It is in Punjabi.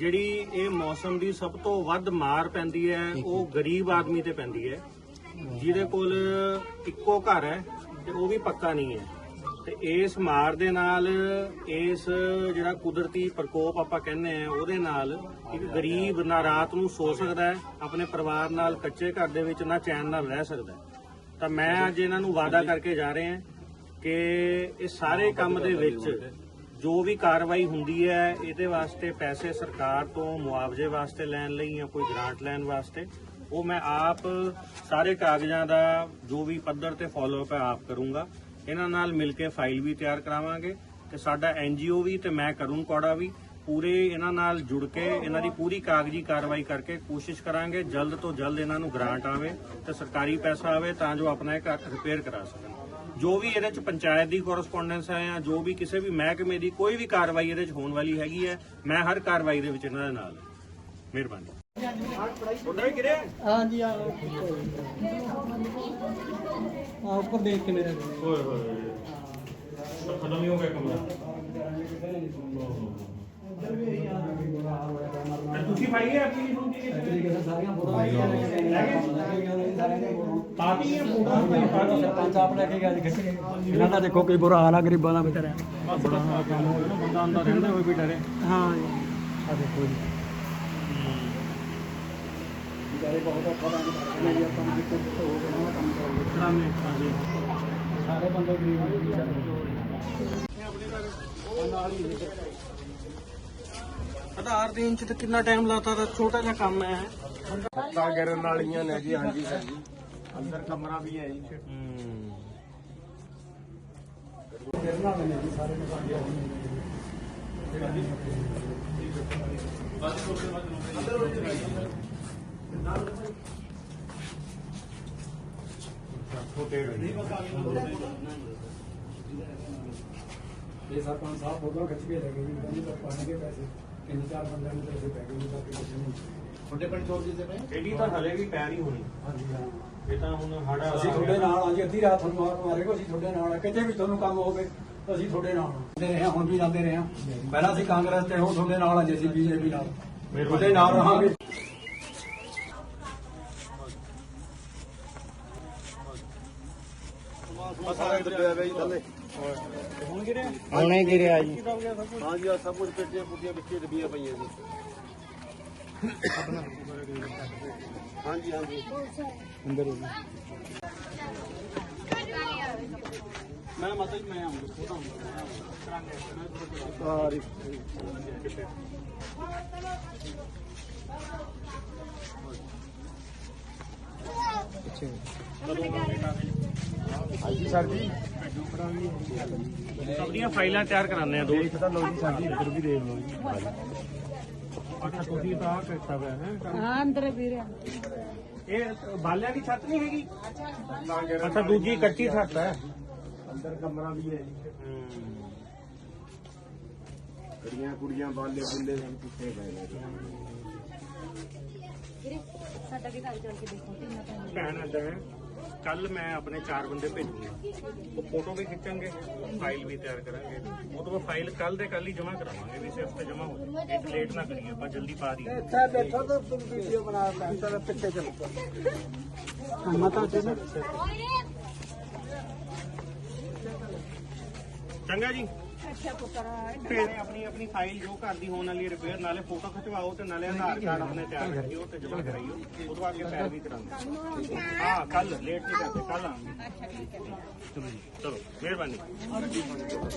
ਜਿਹੜੀ ਇਹ ਮੌਸਮ ਦੀ ਸਭ ਤੋਂ ਵੱਧ ਮਾਰ ਪੈਂਦੀ ਹੈ ਉਹ ਗਰੀਬ ਆਦਮੀ ਤੇ ਪੈਂਦੀ ਹੈ। ਜਿਹਦੇ ਕੋਲ ਇੱਕੋ ਘਰ ਹੈ ਤੇ ਉਹ ਵੀ ਪੱਕਾ ਨਹੀਂ ਹੈ। ਤੇ ਇਸ ਮਾਰ ਦੇ ਨਾਲ ਇਸ ਜਿਹੜਾ ਕੁਦਰਤੀ ਪ੍ਰਕੋਪ ਆਪਾਂ ਕਹਿੰਦੇ ਆ ਉਹਦੇ ਨਾਲ ਇੱਕ ਗਰੀਬ ਨਾ ਰਾਤ ਨੂੰ ਸੋ ਸਕਦਾ ਹੈ ਆਪਣੇ ਪਰਿਵਾਰ ਨਾਲ ਕੱਚੇ ਘਰ ਦੇ ਵਿੱਚ ਨਾ ਚੈਨ ਨਾਲ ਰਹਿ ਸਕਦਾ। ਤਾਂ ਮੈਂ ਅੱਜ ਇਹਨਾਂ ਨੂੰ ਵਾਅਦਾ ਕਰਕੇ ਜਾ ਰਹੇ ਹਾਂ ਕਿ ਇਹ ਸਾਰੇ ਕੰਮ ਦੇ ਵਿੱਚ ਜੋ ਵੀ ਕਾਰਵਾਈ ਹੁੰਦੀ ਹੈ, ਇਹਦੇ ਵਾਸਤੇ ਪੈਸੇ ਸਰਕਾਰ ਤੋਂ ਮੁਆਵਜ਼ੇ ਵਾਸਤੇ ਲੈਣ ਲਈ ਜਾਂ ਕੋਈ ਗ੍ਰਾਂਟ ਲੈਣ ਵਾਸਤੇ, ਉਹ ਮੈਂ ਆਪ ਸਾਰੇ ਕਾਗਜ਼ਾਂ ਦਾ ਜੋ ਵੀ ਪੱਧਰ ਤੇ ਫਾਲੋਅਪ ਹੈ, ਆਪ ਕਰੂੰਗਾ। ਇਹਨਾਂ ਨਾਲ ਮਿਲ ਕੇ ਫਾਈਲ ਵੀ ਤਿਆਰ ਕਰਾਵਾਂਗੇ ਤੇ ਸਾਡਾ ਐਨਜੀਓ ਵੀ ਤੇ ਮੈਂ ਕਰੂੰ ਕੋੜਾ ਵੀ, ਪੂਰੇ ਇਹਨਾਂ ਨਾਲ ਜੁੜ ਕੇ, ਇਹਨਾਂ ਦੀ ਪੂਰੀ ਕਾਗਜ਼ੀ ਕਾਰਵਾਈ ਕਰਕੇ ਕੋਸ਼ਿਸ਼ ਕਰਾਂਗੇ ਜਲਦ ਤੋਂ ਜਲਦ ਇਹਨਾਂ ਨੂੰ ਗ੍ਰਾਂਟ ਆਵੇ ਤੇ ਸਰਕਾਰੀ ਪੈਸਾ ਆਵੇ ਤਾਂ ਜੋ ਆਪਣਾ ਇਹ ਘਰ ਰਿਪੇਅਰ ਕਰਾ ਸਕਣ। ਜੋ ਵੀ ਇਹਦੇ ਚ ਪੰਚਾਇਤ ਦੀ ਕੋਰਸਪੋਂਡੈਂਸ ਹੈ ਜਾਂ ਜੋ ਵੀ ਕਿਸੇ ਵੀ ਮਹਿਕਮੇ ਦੀ ਕੋਈ ਵੀ ਕਾਰਵਾਈ ਇਹਦੇ ਚ ਹੋਣ ਵਾਲੀ ਹੈਗੀ ਹੈ ਮੈਂ ਹਰ ਕਾਰਵਾਈ ਦੇ ਵਿੱਚ ਇਹਨਾਂ ਦੇ ਨਾਲ। ਮਿਹਰਬਾਨੀ। ਤੁਹਾਡਾ ਵੀ ਗਿਰਿਆ ਹਾਂਜੀ ਆ ਆ ਉੱਪਰ ਦੇਖ ਕੇ ਮੇਰੇ ਓਏ ਹੋਏ। ਖਤਮ ਹੀ ਹੋ ਗਿਆ ਕਮਰਾ। ਤੁਸੀਂ ਪਾਈ ਹੈ ਆਪਣੀ ਹੁੰਦੀ ਸਾਰੀਆਂ ਫੋਟੋਆਂ ਕੇ ਸਾਰਿਆਂ ਦੀਆਂ ਫੋਟੋਆਂ ਹੈ ਫੋਟੋ ਸਰਪੰਚ ਆਪ ਲੈ ਕੇ ਗਿਆ ਜੀ ਖਿੱਚ ਕੇ ਇਹਨਾਂ ਦਾ ਦੇਖੋ ਕੀ ਬੁਰਾ ਹਾਲ ਆ ਗਰੀਬਾਂ ਦਾ ਵਿਚਾਰਿਆ ਬੜਾ ਕੰਮ ਹੋ ਗਿਆ ਨਾ ਬੰਦਾ ਅੰਦਰ ਰਹਿੰਦੇ ਹੋਏ ਵੀ ਡਰੇ। ਹਾਂ ਜੀ। ਆ ਦੇਖੋ ਜੀ। ਵਿਚਾਰੇ ਬਹੁਤ ਔਖਾ ਕੰਮ ਕਰਦੇ ਨੇ ਜੀ ਆਪਾਂ ਨੂੰ ਕਿਤੇ ਹੋ ਗਿਆ ਨਾ ਕੰਮ ਕਰੋਗੇ ਡਰਾਮੇ ਹਾਂਜੀ ਸਾਰੇ ਬੰਦੇ ਗਰੀਬ ਨੇ ਜੀ। ਵਿਚਾਰੇ ਆਧਾਰ ਦੇਣ ਚ ਤਾਂ ਕਿੰਨਾ ਟਾਈਮ ਲਾਤਾ ਤਾਂ ਛੋਟਾ ਜਿਹਾ ਕੰਮ ਹੈ। ਪੱਕਾ ਗਿਰਨ ਵਾਲੀਆਂ ਨੇ ਜੀ ਹਾਂਜੀ ਸਰ ਜੀ ਅੰਦਰ ਕਮਰਾ ਵੀ ਹੈ ਜੀ। ਗਿਰਨਾ ਵੀ ਨੇ ਜੀ ਸਾਰੇ ਨੇ ਪਾਣੀ ਇਹ ਸਰਪੰਚ ਸਾਹਿਬ ਫੋਟੋ ਖਿੱਚ ਕੇ ਲੈ ਗਏ ਜੀ ਕਹਿੰਦੇ ਤਾਂ ਪਾਣਗੇ ਪੈਸੇ। ਤਿੰਨ ਚਾਰ ਬੰਦਿਆਂ ਨੂੰ ਪੈਸੇ ਪੈ ਗਏ ਬਾਕੀ ਕੁਝ ਨਹੀਂ। ਤੁਹਾਡੇ ਪਿੰਡ ਚੋਰ ਜੀ ਦੇ ਪਏ ਇਹਦੀ ਤਾਂ ਹਲੇ ਵੀ ਪੈ ਨਹੀਂ ਹੋਣੀ। ਹਾਂਜੀ ਹਾਂ। ਇਹ ਤਾਂ ਹੁਣ ਹਾੜਾ ਅਸੀਂ ਤੁਹਾਡੇ ਨਾਲ ਆ ਜੀ ਅੱਧੀ ਰਾਤ ਤੁਹਾਨੂੰ ਮਾਰ ਮਾਰੇਗਾ ਅਸੀਂ ਤੁਹਾਡੇ ਨਾਲ ਆ। ਕਿਤੇ ਵੀ ਤੁਹਾਨੂੰ ਕੰਮ ਹੋਵੇ ਅਸੀਂ ਤੁਹਾਡੇ ਨਾਲ ਆ। ਜਾਂਦੇ ਰਹੇ ਹਾਂ ਹੁਣ ਵੀ ਜਾਂਦੇ ਰਹੇ ਹਾਂ। ਪਹਿਲਾਂ ਅਸੀਂ ਕਾਂਗਰਸ ਤੇ ਹੁਣ ਤੁਹਾਡੇ ਨਾਲ ਆ ਜੀ ਅਸੀਂ ਬੀਜੇਪੀ ਨਾਲ। ਤੁਹਾਡੇ ਨਾਲ ਰਹਾਂਗੇ। ਸਾਰਾ ਇੱਧਰ ਪਿਆ ਜੀ ਥੱਲੇ। ਹੁਣ ਗਿਰਿਆ ਹੁਣੇ ਗਿਰਿਆ ਜੀ। ਹਾਂ ਜੀ ਆਹ ਸਭ ਕੁਝ ਪੇਟੀਆਂ ਪੁੱਟੀਆਂ ਵਿੱਚੇ ਡੱਬੀਆਂ ਪਈਆਂ ਜੀ। ਹਾਂਜੀ ਹਾਂਜੀ। ਅੰਦਰ ਮੈਂ ਮਤਲਬ ਮੈਂ ਆਉਂਗਾ ਛੋਟਾ ਹੁੰਦਾ ਸਾਰੀ ਹਾਂਜੀ ਸਰ ਜੀ। ਆਪਣੀਆਂ ਫਾਈਲਾਂ ਤਿਆਰ ਕਰਾਉਂਦੇ ਆ ਦੋ। ਦੇਖ ਤਾਂ ਲਓ ਜੀ ਸਰ ਜੀ ਇੱਧਰ ਵੀ ਦੇਖ ਲਓ ਜੀ। ਅੱਛਾ ਤੁਸੀਂ ਤਾਂ ਆਹ ਕੀਤਾ ਹੋਇਆ ਹੈ। ਹਾਂ ਅੰਦਰ ਵੀਰੇ। ਇਹ ਬਾਲਿਆਂ ਦੀ ਛੱਤ ਨਹੀਂ ਹੈਗੀ? ਅੱਛਾ ਦੂਜੀ ਕੱਚੀ ਛੱਤ ਹੈ। ਅੰਦਰ ਕਮਰਾ ਵੀ ਹੈ ਜੀ। ਕੁੜੀਆਂ ਕੁੜੀਆਂ ਬਾਲੇ ਬੁੱਲੇ ਸਭ ਕਿੱਥੇ ਗਏ ਨੇ ਜੀ। ਵੀਰੇ ਸਾਡਾ ਵੀ ਘਰ ਚੱਲ ਕੇ ਦੇਖੋ ਕਿੰਨਾ ਟਾਈਮ ਭੈਣ ਏਦਾਂ ਹੈ। ਕੱਲ ਮੈਂ ਆਪਣੇ ਚਾਰ ਬੰਦੇ ਭੇਜੂਗੇ। ਉਹ ਫੋਟੋ ਵੀ ਖਿੱਚਾਂਗੇ ਫਾਈਲ ਵੀ ਤਿਆਰ ਕਰਾਂਗੇ। ਉਹ ਤੋਂ ਬਾਅਦ ਫਾਈਲ ਕੱਲ ਦੇ ਕੱਲ ਹੀ ਜਮ੍ਹਾਂ ਕਰਾਵਾਂਗੇ ਵੀ ਇਸੇ ਹਫ਼ਤੇ ਜਮ੍ਹਾਂ ਹੋ ਜਾਏ ਲੇਟ ਨਾ ਕਰੀਏ ਆਪਾਂ ਜਲਦੀ ਪਾ ਦਈਏ। ਇੱਥੇ ਬੈਠੋ ਤਾਂ ਵੀਡੀਓ ਬਣਾ ਲੈ ਚਲੋ ਪਿੱਛੇ ਚਲੋ। ਮਤਾ ਤੇ ਚੰਗਾ ਜੀ। ਫਿਰ ਆਪਣੀ ਆਪਣੀ ਫਾਈਲ ਜੋ ਘਰ ਦੀ ਹੋਣ ਵਾਲੀ ਰਿਪੇਅਰ ਨਾਲੇ ਫੋਟੋ ਖਿਚਵਾਓ ਤੇ ਨਾਲੇ ਆਧਾਰ ਕਾਰਡ ਆਪਣੇ ਤਿਆਰ ਕਰਿਓ ਤੇ ਜਮ੍ਹਾਂ ਕਰਾਈਓ। ਉਹ ਤੋਂ ਪੈਰ ਵੀ ਕਰਾਂਗੇ ਹਾਂ ਕੱਲ ਲੇਟ ਨਹੀਂ ਕਰਦੇ ਕੱਲ ਆਵਾਂਗੇ ਚਲੋ ਜੀ ਚਲੋ ਮਿਹਰਬਾਨੀ।